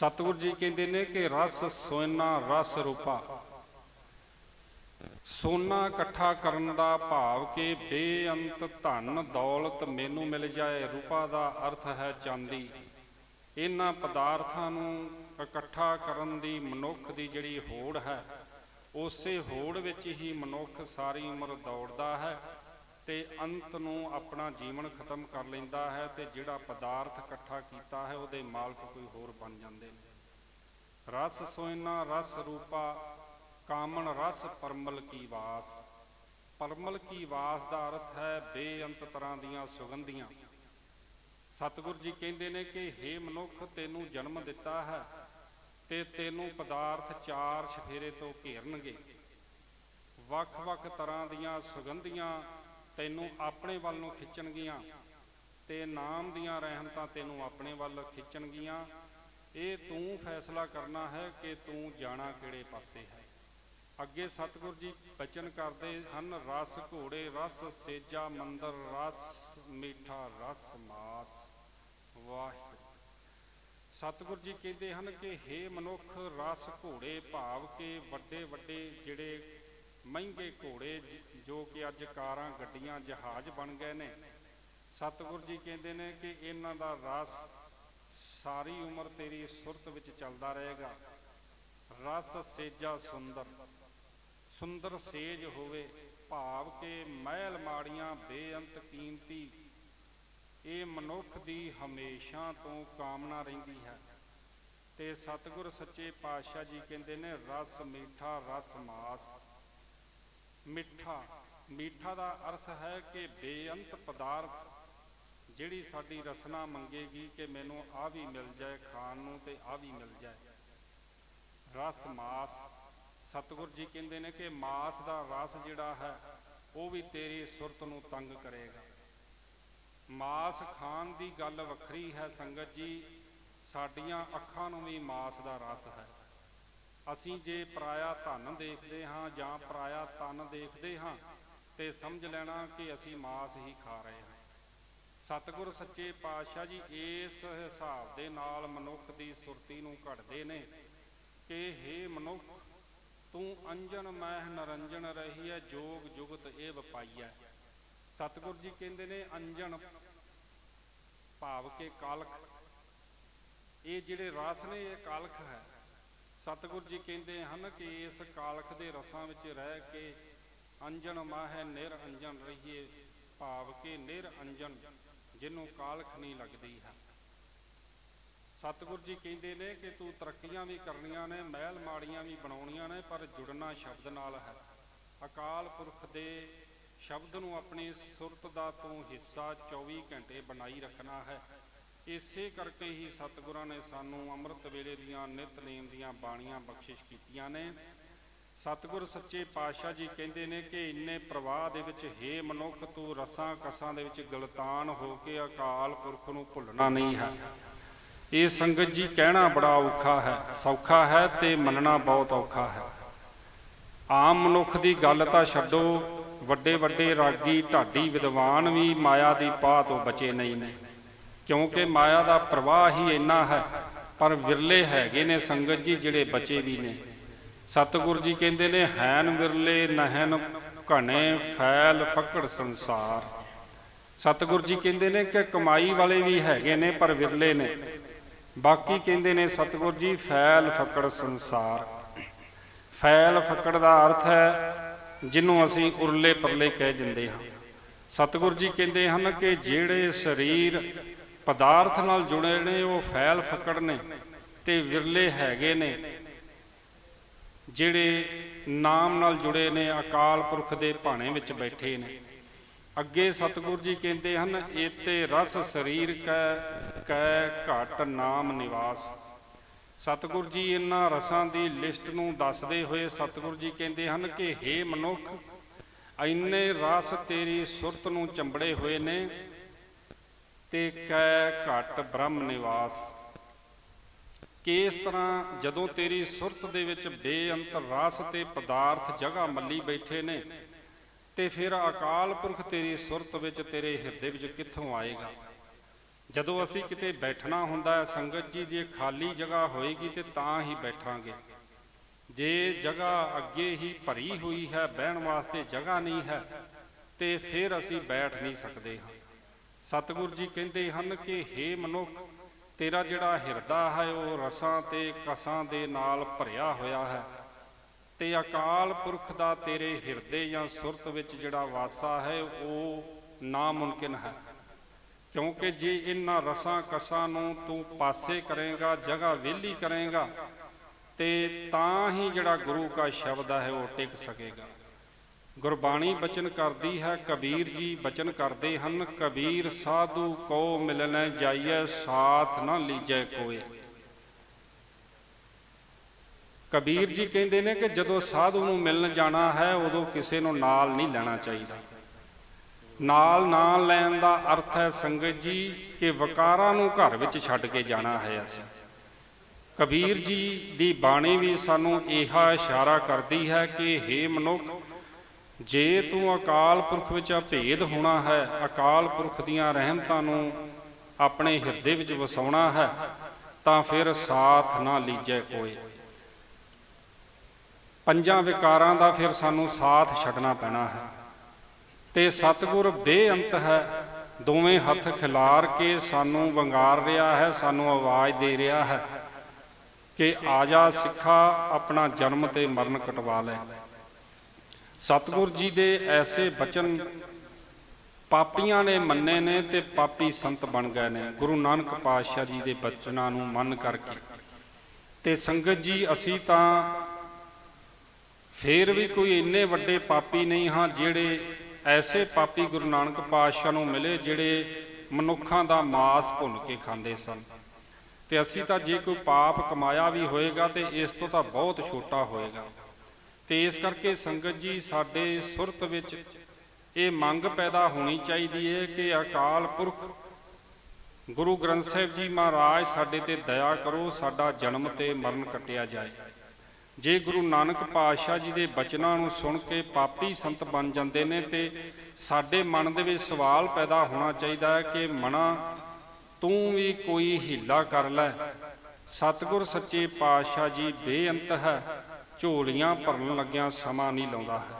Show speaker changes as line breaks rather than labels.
ਸਤਿਗੁਰ ਜੀ ਕਹਿੰਦੇ ਨੇ ਕਿ ਰਸ ਸੋਨਾ, ਰਸ ਰੂਪਾ। ਸੋਨਾ ਇਕੱਠਾ ਕਰਨ ਦਾ ਭਾਵ ਕਿ ਬੇਅੰਤ ਧਨ, ਦੌਲਤ ਮੈਨੂੰ ਮਿਲ ਜਾਏ, ਰੂਪਾ ਦਾ ਅਰਥ ਹੈ ਚਾਂਦੀ। ਇਹਨਾਂ ਪਦਾਰਥਾਂ ਨੂੰ ਇਕੱਠਾ ਕਰਨ ਦੀ ਮਨੁੱਖ ਦੀ ਜਿਹੜੀ ਹੋੜ ਹੈ, ਉਸੇ ਹੋੜ ਵਿੱਚ ਹੀ ਮਨੁੱਖ ਸਾਰੀ ਉਮਰ ਦੌੜਦਾ ਹੈ। ਤੇ ਅੰਤ ਨੂੰ ਆਪਣਾ ਜੀਵਨ ਖਤਮ ਕਰ ਲੈਂਦਾ ਹੈ ਤੇ ਜਿਹੜਾ ਪਦਾਰਥ ਇਕੱਠਾ ਕੀਤਾ ਹੈ, ਉਹਦੇ ਮਾਲਕ ਕੋਈ ਹੋਰ ਬਣ ਜਾਂਦੇ ਨੇ। ਰਸ ਸੋਇਨਾ, ਰਸ ਰੂਪਾ, ਕਾਮਣ, ਰਸ ਪਰਮਲ ਕੀ ਵਾਸ। ਪਰਮਲ ਕੀ ਵਾਸ ਦਾ ਅਰਥ ਹੈ ਬੇਅੰਤ ਤਰ੍ਹਾਂ ਦੀਆਂ ਸੁਗੰਧੀਆਂ। ਸਤਿਗੁਰ ਜੀ ਕਹਿੰਦੇ ਨੇ ਕਿ हे ਮਨੁੱਖ, ਤੈਨੂੰ ਜਨਮ ਦਿੱਤਾ ਹੈ ਤੇ ਤੈਨੂੰ ਪਦਾਰਥ ਚਾਰ ਛਫੇਰੇ ਤੋਂ ਘੇਰਨਗੇ। ਵੱਖ-ਵੱਖ ਤਰ੍ਹਾਂ ਦੀਆਂ ਸੁਗੰਧੀਆਂ ਤੈਨੂੰ ਆਪਣੇ ਵੱਲ ਨੂੰ ਖਿੱਚਣਗੀਆਂ ਤੇ ਨਾਮ ਦੀਆਂ ਰਹਿਮਤਾਂ ਤੈਨੂੰ ਆਪਣੇ ਵੱਲ ਖਿੱਚਣਗੀਆਂ। ਇਹ ਤੂੰ ਫੈਸਲਾ ਕਰਨਾ ਹੈ ਕਿ ਤੂੰ ਜਾਣਾ ਕਿਹੜੇ ਪਾਸੇ ਹੈ। ਅੱਗੇ ਸਤਿਗੁਰ ਜੀ ਬਚਨ ਕਰਦੇ ਹਨ, ਰਸ ਘੋੜੇ, ਰਸ ਸੇਜਾ, ਮੰਦਰ, ਰਸ ਮੀਠਾ, ਰਸ ਮਾਸ। ਵਾਹਿਗੁਰੂ। ਸਤਿਗੁਰ ਜੀ ਕਹਿੰਦੇ ਹਨ ਕਿ हे ਮਨੁੱਖ, ਰਸ ਘੋੜੇ ਭਾਵ ਕੇ ਵੱਡੇ ਵੱਡੇ ਜਿਹੜੇ ਮਹਿੰਗੇ ਘੋੜੇ ਜੋ ਕਿ ਅੱਜ ਕਾਰਾਂ, ਗੱਡੀਆਂ, ਜਹਾਜ਼ ਬਣ ਗਏ ਨੇ। ਸਤਿਗੁਰ ਜੀ ਕਹਿੰਦੇ ਨੇ ਕਿ ਇਹਨਾਂ ਦਾ ਰਸ ਸਾਰੀ ਉਮਰ ਤੇਰੀ ਸੁਰਤ ਵਿੱਚ ਚੱਲਦਾ ਰਹੇਗਾ। ਰਸ ਸੇਜਾ ਸੁੰਦਰ ਸੁੰਦਰ ਸੇਜ ਹੋਵੇ, ਭਾਵ ਕਿ ਮਹਿਲ ਮਾੜੀਆਂ ਬੇਅੰਤ ਕੀਮਤੀ, ਇਹ ਮਨੁੱਖ ਦੀ ਹਮੇਸ਼ਾ ਤੋਂ ਕਾਮਨਾ ਰਹਿੰਦੀ ਹੈ। ਤੇ ਸਤਿਗੁਰ ਸੱਚੇ ਪਾਤਸ਼ਾਹ ਜੀ ਕਹਿੰਦੇ ਨੇ, ਰਸ ਮੀਠਾ, ਰਸ ਮਾਸ। ਮਿੱਠਾ। ਮਿੱਠਾ ਦਾ ਅਰਥ ਹੈ ਕਿ ਬੇਅੰਤ ਪਦਾਰਥ, ਜਿਹੜੀ ਸਾਡੀ ਰਸਨਾ ਮੰਗੇਗੀ ਕਿ ਮੈਨੂੰ ਆ ਵੀ ਮਿਲ ਜਾਏ ਖਾਣ ਨੂੰ ਤੇ ਆ ਵੀ ਮਿਲ ਜਾਏ। ਰਸ ਮਾਸ, ਸਤਿਗੁਰ ਜੀ ਕਹਿੰਦੇ ਨੇ ਕਿ ਮਾਸ ਦਾ ਰਸ ਜਿਹੜਾ ਹੈ, ਉਹ ਵੀ ਤੇਰੀ ਸੁਰਤ ਨੂੰ ਤੰਗ ਕਰੇਗਾ। ਮਾਸ ਖਾਣ ਦੀ ਗੱਲ ਵੱਖਰੀ ਹੈ ਸੰਗਤ ਜੀ, ਸਾਡੀਆਂ ਅੱਖਾਂ ਨੂੰ ਵੀ ਮਾਸ ਦਾ ਰਸ ਹੈ। ਅਸੀਂ ਜੇ ਪਰਾਇਆ ਧਨ ਦੇਖਦੇ ਹਾਂ ਜਾਂ ਪਰਾਇਆ ਤਨ ਦੇਖਦੇ ਹਾਂ, ਤੇ ਸਮਝ ਲੈਣਾ ਕਿ ਅਸੀਂ ਮਾਸ ਹੀ ਖਾ ਰਹੇ ਹਾਂ। ਸਤਿਗੁਰ ਸੱਚੇ ਪਾਤਸ਼ਾਹ ਜੀ ਇਸ ਹਿਸਾਬ ਦੇ ਨਾਲ ਮਨੁੱਖ ਦੀ ਸੁਰਤੀ ਨੂੰ ਘੜਦੇ ਨੇ ਕਿ हे ਮਨੁੱਖ, ਤੂੰ ਅੰਜਨ ਮਹਿ ਨਰੰਜਨ ਰਹੀ ਹੈ ਜੋਗ ਜੁਗਤ ਇਹ ਵਪਾਈ ਹੈ ਸਤਿਗੁਰ ਜੀ ਕਹਿੰਦੇ ਨੇ, ਅੰਜਨ ਭਾਵ ਕੇ ਕਾਲਖ। ਇਹ ਜਿਹੜੇ ਰਸ ਨੇ, ਇਹ ਕਾਲਖ ਹੈ। ਸਤਿਗੁਰ ਜੀ ਕਹਿੰਦੇ ਹਨ ਕਿ ਇਸ ਕਾਲਖ ਦੇ ਰਸਾਂ ਵਿੱਚ ਰਹਿ ਕੇ ਅੰਜਨ ਮਾਹੈ ਨਿਰਅੰਜਨ ਰਹੀਏ, ਭਾਵ ਕਿ ਨਿਰਅੰਜਨ ਜਿਹਨੂੰ ਕਾਲਖ ਨਹੀਂ ਲੱਗਦੀ ਹੈ। ਸਤਿਗੁਰ ਜੀ ਕਹਿੰਦੇ ਨੇ ਕਿ ਤੂੰ ਤਰੱਕੀਆਂ ਵੀ ਕਰਨੀਆਂ ਨੇ, ਮਹਿਲ ਮਾੜੀਆਂ ਵੀ ਬਣਾਉਣੀਆਂ ਨੇ, ਪਰ ਜੁੜਨਾ ਸ਼ਬਦ ਨਾਲ ਹੈ। ਅਕਾਲ ਪੁਰਖ ਦੇ ਸ਼ਬਦ ਨੂੰ ਆਪਣੀ ਸੁਰਤ ਦਾ ਤੂੰ ਹਿੱਸਾ 24 ਘੰਟੇ ਬਣਾਈ ਰੱਖਣਾ ਹੈ। ਇਸੇ ਕਰਕੇ ਹੀ ਸਤਿਗੁਰਾਂ ਨੇ ਸਾਨੂੰ ਅੰਮ੍ਰਿਤ ਵੇਲੇ ਦੀਆਂ ਨਿਤਨੇਮ ਦੀਆਂ ਬਾਣੀਆਂ ਬਖਸ਼ਿਸ਼ ਕੀਤੀਆਂ ਨੇ। ਸਤਿਗੁਰ ਸੱਚੇ ਪਾਤਸ਼ਾਹ ਜੀ ਕਹਿੰਦੇ ਨੇ ਕਿ ਇੰਨੇ ਪ੍ਰਵਾਹ ਦੇ ਵਿੱਚ ਹੇ ਮਨੁੱਖ, ਤੂੰ ਰਸਾਂ ਕਸਾਂ ਦੇ ਵਿੱਚ ਗਲਤਾਨ ਹੋ ਕੇ ਅਕਾਲ ਪੁਰਖ ਨੂੰ ਭੁੱਲਣਾ ਨਹੀਂ ਹੈ। ਇਹ ਸੰਗਤ ਜੀ ਕਹਿਣਾ ਬੜਾ ਔਖਾ ਹੈ, ਸੌਖਾ ਹੈ ਤੇ ਮੰਨਣਾ ਬਹੁਤ ਔਖਾ ਹੈ। ਆਮ ਮਨੁੱਖ ਦੀ ਗੱਲ ਤਾਂ ਛੱਡੋ ਵੱਡੇ ਵੱਡੇ ਰਾਗੀ, ਢਾਡੀ ਵਿਦਵਾਨ ਵੀ ਮਾਇਆ ਦੀ ਪਾਹ ਤੋਂ ਬਚੇ ਨਹੀਂ ਨੇ। ਕਿਉਂਕਿ ਮਾਇਆ ਦਾ ਪ੍ਰਵਾਹ ਹੀ ਇੰਨਾ ਹੈ, ਪਰ ਵਿਰਲੇ ਹੈਗੇ ਨੇ ਸੰਗਤ ਜੀ ਜਿਹੜੇ ਬਚੇ ਵੀ ਨੇ। ਸਤਿਗੁਰ ਜੀ ਕਹਿੰਦੇ ਨੇ, ਹੈਨ ਵਿਰਲੇ, ਨਹਿਨ ਘਣੇ, ਫੈਲ ਫਕੜ ਸੰਸਾਰ। ਸਤਿਗੁਰ ਜੀ ਕਹਿੰਦੇ ਨੇ ਕਿ ਕਮਾਈ ਵਾਲੇ ਵੀ ਹੈਗੇ ਨੇ, ਪਰ ਵਿਰਲੇ ਨੇ। ਬਾਕੀ ਕਹਿੰਦੇ ਨੇ, ਸਤਿਗੁਰ ਜੀ, ਫੈਲ ਫਕੜ ਸੰਸਾਰ। ਫੈਲ ਫਕੜ ਦਾ ਅਰਥ ਹੈ, ਜਿਹਨੂੰ ਅਸੀਂ ਉਰਲੇ ਪਰਲੇ ਕਹਿ ਦਿੰਦੇ ਹਾਂ। ਸਤਿਗੁਰ ਜੀ ਕਹਿੰਦੇ ਹਨ ਕਿ ਜਿਹੜੇ ਸਰੀਰ ਪਦਾਰਥ ਨਾਲ ਜੁੜੇ ਨੇ, ਉਹ ਫੈਲ ਫਕੜ ਨੇ ਤੇ ਵਿਰਲੇ ਹੈਗੇ ਨੇ, ਜਿਹੜੇ ਨਾਮ ਨਾਲ ਜੁੜੇ ਨੇ, ਅਕਾਲ ਪੁਰਖ ਦੇ ਭਾਣੇ ਵਿੱਚ ਬੈਠੇ ਨੇ। ਅੱਗੇ ਸਤਿਗੁਰ ਜੀ ਕਹਿੰਦੇ ਹਨ ਏਤੇ ਰਸ ਸਰੀਰ ਕੈ ਕੈ ਘਟ ਨਾਮ ਨਿਵਾਸ। ਸਤਿਗੁਰ ਜੀ ਇਹਨਾਂ ਰਸਾਂ ਦੀ ਲਿਸਟ ਨੂੰ ਦੱਸਦੇ ਹੋਏ ਸਤਿਗੁਰ ਜੀ ਕਹਿੰਦੇ ਹਨ ਕਿ हे ਮਨੁੱਖ, ਇੰਨੇ ਰਸ ਤੇਰੀ ਸੁਰਤ ਨੂੰ ਚੰਬੜੇ ਹੋਏ ਨੇ ਤੇ ਕੈ ਘਟ ਬ੍ਰਹਮ ਨਿਵਾਸ। ਕਿਸ ਤਰ੍ਹਾਂ ਜਦੋਂ ਤੇਰੀ ਸੁਰਤ ਦੇ ਵਿੱਚ ਬੇਅੰਤ ਰਸ ਤੇ ਪਦਾਰਥ ਜਗ੍ਹਾ ਮੱਲੀ ਬੈਠੇ ਨੇ, ਤੇ ਫਿਰ ਅਕਾਲ ਪੁਰਖ ਤੇਰੀ ਸੁਰਤ ਵਿੱਚ ਤੇਰੇ ਹਿਰਦੇ ਵਿੱਚ ਕਿੱਥੋਂ ਆਏਗਾ? ਜਦੋਂ ਅਸੀਂ ਕਿਤੇ ਬੈਠਣਾ ਹੁੰਦਾ ਹੈ, ਸੰਗਤ ਜੀ, ਜੇ ਖਾਲੀ ਜਗ੍ਹਾ ਹੋਏਗੀ ਤੇ ਤਾਂ ਹੀ ਬੈਠਾਂਗੇ। ਜੇ ਜਗ੍ਹਾ ਅੱਗੇ ਹੀ ਭਰੀ ਹੋਈ ਹੈ, ਬਹਿਣ ਵਾਸਤੇ ਜਗ੍ਹਾ ਨਹੀਂ ਹੈ, ਤੇ ਫਿਰ ਅਸੀਂ ਬੈਠ ਨਹੀਂ ਸਕਦੇ ਹਾਂ। ਸਤਿਗੁਰ ਜੀ ਕਹਿੰਦੇ ਹਨ ਕਿ हे ਮਨੁੱਖ, ਤੇਰਾ ਜਿਹੜਾ ਹਿਰਦਾ ਹੈ, ਉਹ ਰਸਾਂ ਤੇ ਕਸਾਂ ਦੇ ਨਾਲ ਭਰਿਆ ਹੋਇਆ ਹੈ। ਤੇ ਅਕਾਲ ਪੁਰਖ ਦਾ ਤੇਰੇ ਹਿਰਦੇ ਜਾਂ ਸੁਰਤ ਵਿੱਚ ਜਿਹੜਾ ਵਾਸਾ ਹੈ, ਉਹ ਨਾਮੁਮਕਿਨ ਹੈ। ਕਿਉਂਕਿ ਜੇ ਇਹਨਾਂ ਰਸਾਂ ਕਸਾਂ ਨੂੰ ਤੂੰ ਪਾਸੇ ਕਰੇਗਾ, ਜਗ੍ਹਾ ਵਿਹਲੀ ਕਰੇਗਾ, ਤੇ ਤਾਂ ਹੀ ਜਿਹੜਾ ਗੁਰੂ ਕਾ ਸ਼ਬਦ ਹੈ, ਉਹ ਟਿਕ ਸਕੇਗਾ। ਗੁਰਬਾਣੀ ਬਚਨ ਕਰਦੀ ਹੈ, ਕਬੀਰ ਜੀ ਬਚਨ ਕਰਦੇ ਹਨ, ਕਬੀਰ ਸਾਧੂ ਕੋ ਮਿਲਣ ਜਾਈਐ, ਸਾਥ ਨਾ ਲੀਜੈ ਕੋਏ। ਕਬੀਰ ਜੀ ਕਹਿੰਦੇ ਨੇ ਕਿ ਜਦੋਂ ਸਾਧੂ ਨੂੰ ਮਿਲਣ ਜਾਣਾ ਹੈ, ਉਦੋਂ ਕਿਸੇ ਨੂੰ ਨਾਲ ਨਹੀਂ ਲੈਣਾ ਚਾਹੀਦਾ। ਨਾਲ ਨਾ ਲੈਣ ਦਾ ਅਰਥ ਹੈ ਸੰਗਤ ਜੀ, ਕਿ ਵਕਾਰਾਂ ਨੂੰ ਘਰ ਵਿੱਚ ਛੱਡ ਕੇ ਜਾਣਾ ਹੈ ਅਸੀਂ। ਕਬੀਰ ਜੀ ਦੀ ਬਾਣੀ ਵੀ ਸਾਨੂੰ ਇਹਾ ਇਸ਼ਾਰਾ ਕਰਦੀ ਹੈ ਕਿ हे ਮਨੁੱਖ ਜੇ ਤੂੰ ਅਕਾਲ ਪੁਰਖ ਵਿੱਚ ਅਭੇਦ ਹੋਣਾ ਹੈ, ਅਕਾਲ ਪੁਰਖ ਦੀਆਂ ਰਹਿਮਤਾਂ ਨੂੰ ਆਪਣੇ ਹਿਰਦੇ ਵਿੱਚ ਵਸਾਉਣਾ ਹੈ, ਤਾਂ ਫਿਰ ਸਾਥ ਨਾ ਲੀਜੈ ਕੋਈ। ਪੰਜਾਂ ਵਿਕਾਰਾਂ ਦਾ ਫਿਰ ਸਾਨੂੰ ਸਾਥ ਛੱਡਣਾ ਪੈਣਾ ਹੈ। ਤੇ ਸਤਿਗੁਰ ਬੇਅੰਤ ਹੈ, ਦੋਵੇਂ ਹੱਥ ਖਿਲਾਰ ਕੇ ਸਾਨੂੰ ਵੰਗਾਰ ਰਿਹਾ ਹੈ, ਸਾਨੂੰ ਆਵਾਜ਼ ਦੇ ਰਿਹਾ ਹੈ ਕਿ ਆ ਜਾ ਸਿੱਖਾ, ਆਪਣਾ ਜਨਮ ਤੇ ਮਰਨ ਕਟਵਾ ਲੈ। ਸਤਿਗੁਰ ਜੀ ਦੇ ਐਸੇ ਬਚਨ ਪਾਪੀਆਂ ਨੇ ਮੰਨੇ ਨੇ ਤੇ ਪਾਪੀ ਸੰਤ ਬਣ ਗਏ ਨੇ। ਗੁਰੂ ਨਾਨਕ ਪਾਤਸ਼ਾਹ ਜੀ ਦੇ ਬਚਨਾਂ ਨੂੰ ਮੰਨ ਕਰਕੇ। ਤੇ ਸੰਗਤ ਜੀ, ਅਸੀਂ ਤਾਂ ਫੇਰ ਵੀ ਕੋਈ ਇੰਨੇ ਵੱਡੇ ਪਾਪੀ ਨਹੀਂ ਹਾਂ ਜਿਹੜੇ ਐਸੇ ਪਾਪੀ ਗੁਰੂ ਨਾਨਕ ਪਾਤਸ਼ਾਹ ਨੂੰ ਮਿਲੇ ਜਿਹੜੇ ਮਨੁੱਖਾਂ ਦਾ ਮਾਸ ਭੁੰਨ ਕੇ ਖਾਂਦੇ ਸਨ। ਤੇ ਅਸੀਂ ਤਾਂ ਜੇ ਕੋਈ ਪਾਪ ਕਮਾਇਆ ਵੀ ਹੋਏਗਾ ਤੇ ਇਸ ਤੋਂ ਤਾਂ ਬਹੁਤ ਛੋਟਾ ਹੋਏਗਾ। ਤੇ ਇਸ ਕਰਕੇ ਸੰਗਤ ਜੀ ਸਾਡੇ ਸੁਰਤ ਵਿੱਚ ਇਹ ਮੰਗ ਪੈਦਾ ਹੋਣੀ ਚਾਹੀਦੀ ਹੈ ਕਿ ਅਕਾਲ ਪੁਰਖ ਗੁਰੂ ਗ੍ਰੰਥ ਸਾਹਿਬ ਜੀ ਮਹਾਰਾਜ ਸਾਡੇ ਤੇ ਦਇਆ ਕਰੋ, ਸਾਡਾ ਜਨਮ ਤੇ ਮਰਨ ਕੱਟਿਆ ਜਾਏ। ਜੇ ਗੁਰੂ ਨਾਨਕ ਪਾਤਸ਼ਾਹ ਜੀ ਦੇ ਬਚਨਾਂ ਨੂੰ ਸੁਣ ਕੇ ਪਾਪੀ ਸੰਤ ਬਣ ਜਾਂਦੇ ਨੇ ਤੇ ਸਾਡੇ ਮਨ ਦੇ ਵਿੱਚ ਸਵਾਲ ਪੈਦਾ ਹੋਣਾ ਚਾਹੀਦਾ ਹੈ ਕਿ ਮਨਾ, ਤੂੰ ਵੀ ਕੋਈ ਹੀਲਾ ਕਰ ਲੈ। ਸਤਿਗੁਰ ਸੱਚੇ ਪਾਤਸ਼ਾਹ ਜੀ ਬੇਅੰਤ ਹੈ। ਝੋਲੀਆਂ ਭਰਨ ਲੱਗਿਆਂ ਸਮਾਂ ਨਹੀਂ ਲਾਉਂਦਾ। ਹੈ